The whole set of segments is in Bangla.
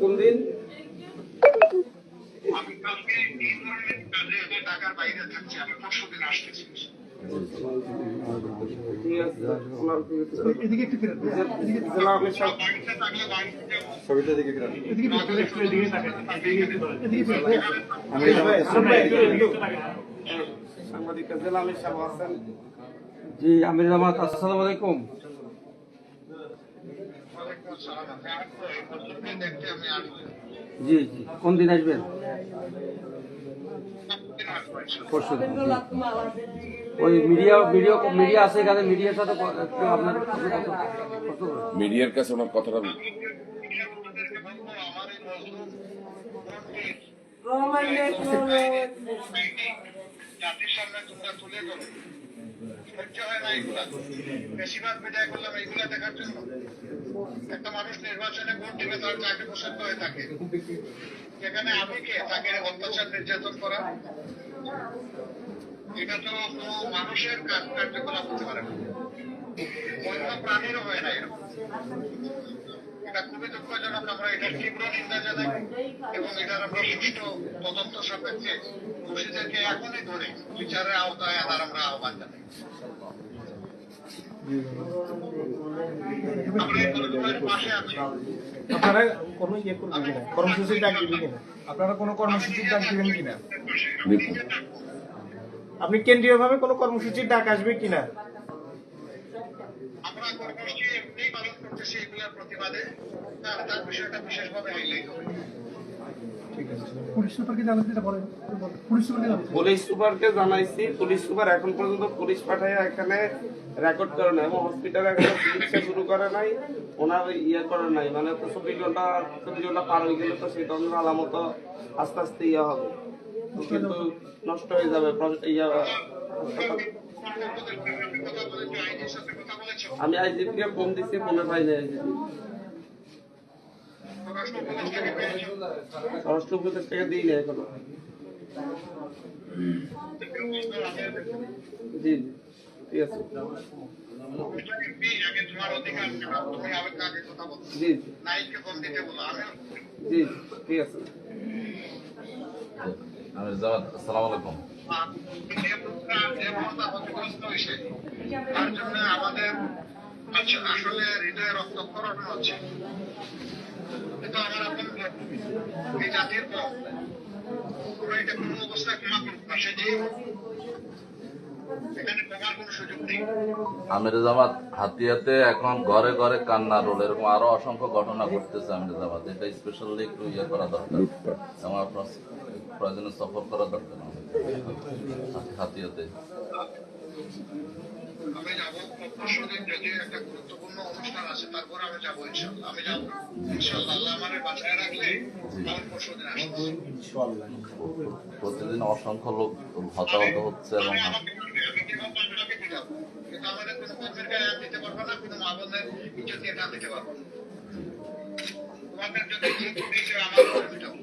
কোন দিন আমি কালকে এই ধরনের কাজে ঢাকার বাইরে থাকছি আমি পরশু দিন আসতেছি। জি আমির জামাত আসসালামু আলাইকুম ওয়ালাইকুম আসসালাম। আমি তো এই বছরকে দেখতে আমি আসব। জি জি। কোন দিন আসবেন? পরশু ওই মিডিয়া ভিডিও মিডিয়া আছে এখানে মিডিয়ার সাথে আপনার মিডিয়ার কাছে ওনার কথাটা হয় বেশিরভাগ করলাম এইগুলা দেখার জন্য একটা মানুষ নির্বাচনে ভোট দিবে তার চাকরি পছন্দ হয়ে থাকে। যেখানে আমি কে? তাকে অত্যাচার, নির্যাতন করা? এটা তো কোনো মানুষের কার্যকলাপ হতে পারে না। প্রাণীরও হয় না এরকম। এটা খুবই দুঃখজনক। আমরা এটার তীব্র নিন্দা জানাই এবং এটার আমরা সুষ্ঠু তদন্ত সাপেক্ষে দোষীদেরকে এখনই ধরে বিচারের আওতায় আনার আমরা আহ্বান জানাই আমরা এই পরিবারের পাশে আছি আপনারা কোনো ইয়ে ডাক কিনা? আপনারা কোনো ডাক আপনি কেন্দ্রীয় ভাবে কোনো কর্মসূচির ডাক আসবে কিনা? পালন করতেছি প্রতিবাদে। তার বিষয়টা বিশেষভাবে হাইলাইট পুলিশ সুপারকে জানাতে বলেন পুলিশ সুপারকে পুলিশ সুপারকে জানাইছি পুলিশ সুপার এখন পর্যন্ত পুলিশ পাঠায় এখানে রেকর্ড করে নাই এবং হসপিটালে এখনও চিকিৎসা শুরু করে নাই ওনার ইয়ে করে নাই মানে তো চব্বিশ ঘণ্টা চব্বিশ ঘণ্টা পার হয়ে গেলে তো সেই ধরনের আলামত আস্তে আস্তে ইয়ে হবে। কিন্তু নষ্ট হয়ে যাবে ইয়ে আমি আইজিপিকে ফোন দিচ্ছি ফোনে পাই নাই আইজিপি। স্বরাষ্ট্র উপদেশ থেকে দিই নাই এখনও। জি জি ঠিক আছে। আগে তোমার অধিকার ছিল তুমি আগে কাকে কথা বলো জি জি নাইককে ফোন দিতে বলো আমি জি ঠিক আছে আসসালামু আলাইকুম। যে মমতা ক্ষতিগ্রস্ত হয়েছে তার জন্য আমাদের আচ্ছা, আসলে হৃদয়ে রক্তক্ষরণ হচ্ছে। কিন্তু আমার এখন এই জাতির পর আমরা এটা কোনো অবস্থায় ক্ষমা যে আমির জামাত হাতিয়াতে এখন ঘরে ঘরে কান্না রোল এরকম আরও অসংখ্য ঘটনা ঘটতেছে আমির জামাত। এটা স্পেশালি একটু ইয়ে করা দরকার। এবং আপনার প্রয়োজনে সফর করা দরকার। হাতিয়াতে। যাব যদি একটা গুরুত্বপূর্ণ অনুষ্ঠান আছে তারপরে আমি যাব ইনশাল্লাহ আমি যাব ইনশাল্লাহ আল্লাহ আমার বাঁচায় রাখলে আমি পরশুদিন আসব প্রতিদিন অসংখ্য লোক হতাহত হচ্ছে এবং। কিন্তু আমাদের কোনো কর্মের গায়ে হাত দিতে পারব না, কোনো মা বোনের ইজ্জত নিয়ে টান দিতে পারব না। তোমাদের যদি ইজ্জত দিয়েছে, আমার করে দিতাম।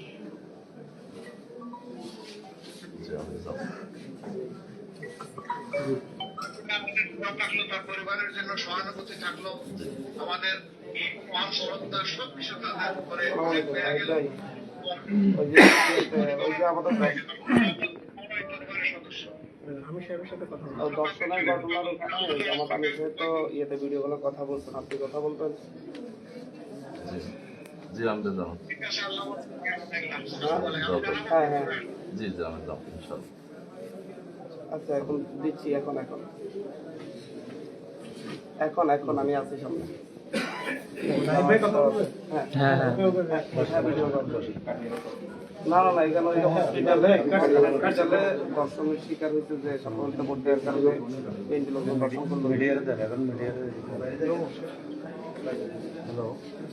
দোয়া থাকল, তার পরিবারের জন্য সহানুভূতি থাকল। আমাদের মান শ্রদ্ধা সব কিছু তাদের উপরে অনেক বেড়ে গেল। এই আমি সাহেবের সাথে কথা বলব দর্শনের ঘটনার ওখানে আমি তো ইয়েতে ভিডিওগুলো কথা বলছেন আপনি কথা বলবেন? জি আল্লাহ দেখলাম হ্যাঁ হ্যাঁ। জি জি জামাত আচ্ছা এখন দিচ্ছি এখন এখন। এখন এখন আমি আছি সামনে। হ্যাঁ। হ্যাঁ হ্যাঁ। না না না এখানে হসপিটালে হসপিটালে দর্শনের শিকার হয়েছে যে সম্ভবত ভোট দেওয়ার কারণে দর্শন করল।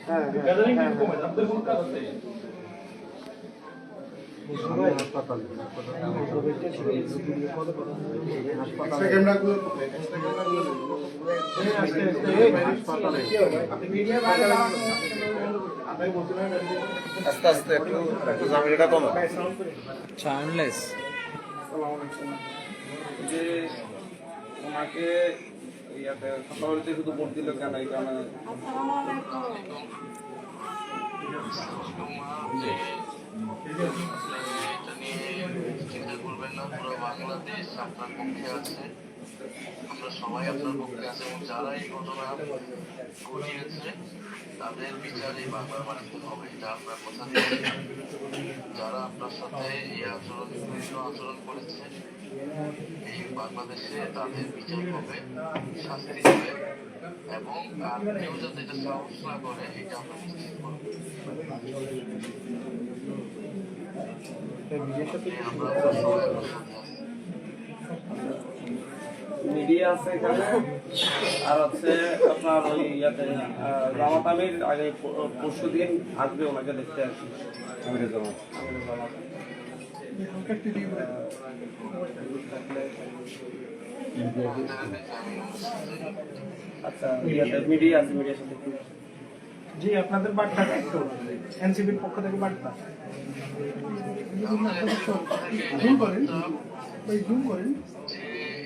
হ্যাঁ হ্যাঁ হ্যাঁ আস্তে আস্তে একটু যে ওনাকে ইয়াতে সকালতে শুধু ভোট দিল কেন এটা নিয়ে চিন্তা করবেন না পুরো বাংলাদেশ আপনার পক্ষে আছে আমরা সবাই আপনার পক্ষে আছে এবং যারা ঘটনা ঘটিয়েছে তাদের বিচার এই হবে এটা আপনার কথা যারা আপনার সাথে এই আচরণ বিভিন্ন আচরণ করেছে এই বাংলাদেশে তাদের বিচার হবে, শাস্তি হবে। এবং কেউ যাতে এটা সাহস না করে এটা আমরা নিশ্চিত করব আমরা সবাই আপনার আছি মিডিয়া আছে এখানে আর হচ্ছে আপনার ওই ইয়াতে জামাত আমির আগে পরশু দিন আসবে ওনাকে দেখতে আসি আমিরের জামাত। আচ্ছা মিডিয়া আছে মিডিয়ার সাথে জি আপনাদের বার্তা একটু এনসিপির পক্ষ থেকে বার্তা। জুম করেন। ওই জুম করেন।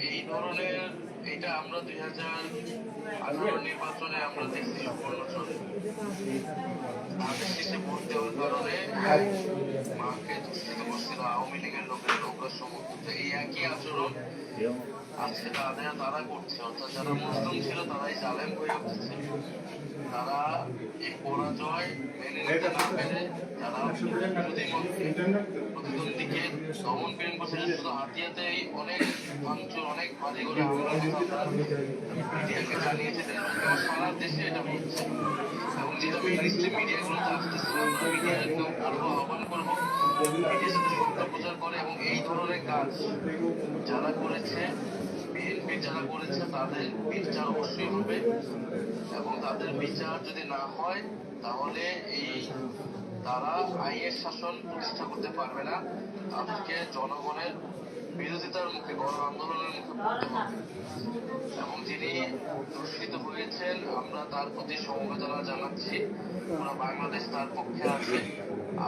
এই ধরনের এটা আমরা দুই হাজার আঠারো নির্বাচনে আমরা দেখছি সুবর্ণ চলে ধানের ভোট দেওয়ার কারণে মাকে দূষিত করছিল আওয়ামী লীগের লোকের নৌকার সমর্থিত এই একই আচরণ আজকে তাদের তারা করছে, অর্থাৎ যারা মুসলিম ছিল তারাই জালেম হয়ে তারা এই পরাজয় মেনে নিতে না পেরে তারা প্রতিদ্বন্দ্বীকে দমন শুধু হাতিয়াতেই অনেক ভাঙচুর, অনেক করে হামলা মিডিয়াকে জানিয়েছে সারা দেশে এটা হচ্ছে। এবং যেটা মেইনস্ট্রিম মিডিয়াগুলোতে আসতেছে আমরা মিডিয়াকে আরও আহ্বান করব। প্রচার করে এবং এই ধরনের কাজ যারা করেছে যারা করেছে তাদের বিচার অবশ্যই হবে এবং তাদের বিচার যদি না হয়, তাহলে এই তারা আইনের শাসন প্রতিষ্ঠা করতে পারবে না। তাদেরকে জনগণের বিরোধিতার মুখে গণ আন্দোলনের মুখে পড়তে হবে। এবং যিনি দূষিত হয়েছেন, আমরা তার প্রতি সমবেদনা জানাচ্ছি। পুরো বাংলাদেশ তার পক্ষে আছে।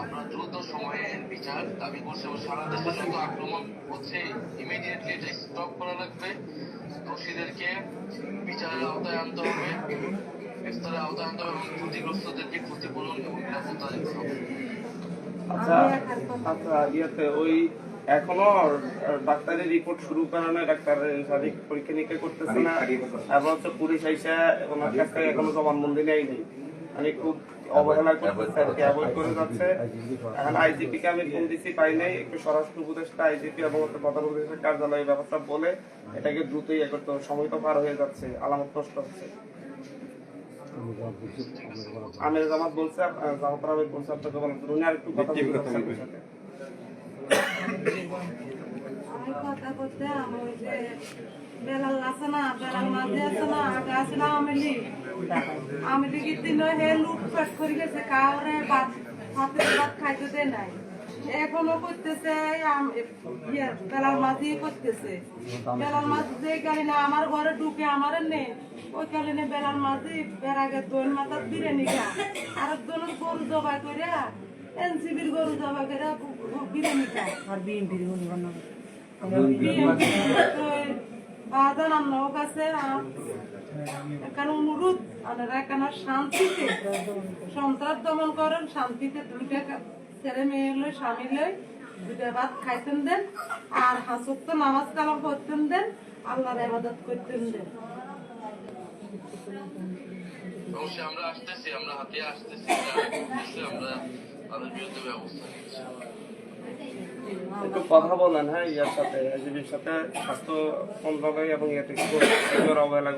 আমরা দ্রুত সময়ে বিচার দাবি করছি এবং সারা দেশে যত আক্রমণ হচ্ছে। ইমিডিয়েটলি এটা স্টপ করা লাগবে। দোষীদেরকে বিচারের আওতায় আনতে হবে। গ্রেফতারের আওতায় আনতে হবে এবং ক্ষতিগ্রস্তদেরকে ক্ষতিপূরণ এবং নিরাপত্তা দিতে হবে। আচ্ছা আচ্ছা ইয়েতে ওই এখনও ডাক্তারের রিপোর্ট শুরু করানো ডাক্তার শারীরিক পরীক্ষা নিরীক্ষা করতেছে না। এবং হচ্ছে পুলিশ আইসা এখন কাছ থেকে এখনও জবানবন্দি নেই নেই মানে খুব অবহেলা করতেছে আর অ্যাভয়েড করে যাচ্ছে। এখন আইজিপি কে আমি ফোন দিছি পাই নাই। একটু স্বরাষ্ট্র উপদেষ্টা আইজিপি এবং প্রধান উপদেষ্টার কার্যালয় ব্যবস্থা বলে এটাকে দ্রুত ইয়ে করতে সময় তো পার হয়ে যাচ্ছে আলামত নষ্ট হচ্ছে। আমির জামাত বলছে জামাত আমির বলছে আপনাকে বলেন উনি আর একটু কথা বলতে চাচ্ছেন সাথে। কথা বলতে আমি যে বেলাল আছে না বেলাল মাঝে আছে না আগে আছে না লীগ। দিন হে লুটপাট করে গেছে কাউরে ভাত হাতে ভাত খাইতে দেয় নাই। এখনও করতেছে ইয়ে, বেলাল মাঝি করতেছে। বেলাল মাঝি যে গাড়ি আমার ঘরে ঢুকে আমার নেই ওই কারণে বেলাল মাঝি বের আগে দোন মাথা বিরিয়ানি খা। আর একজনের গরু জবাই করে এনসিবির গরু জবাই করে বিরিয়ানি খায় আর বিএনপির গরু বানাবে। বাদান লোক আছে এখানে অনুরোধ, আপনারা এখানে শান্তিতে সন্ত্রাস দমন করেন, শান্তিতে দুইটা ছেলে মেয়ে লই, স্বামী লই, দুইটা ভাত খাইতেন দেন, আর হাসুক তো নামাজ কালাম করতেন দেন, আল্লাহর ইবাদত করতেন দেন। আমরা আসতেছি, আমরা হাতে আসতেছি আমরা তাদের বিরুদ্ধে ব্যবস্থা নিচ্ছি। একটু কথা বলেন হ্যাঁ ইয়ার সাথে এজিবির সাথে স্বাস্থ্য মন্ত্রণালয় এবং ইয়ে থেকে অবহেলা।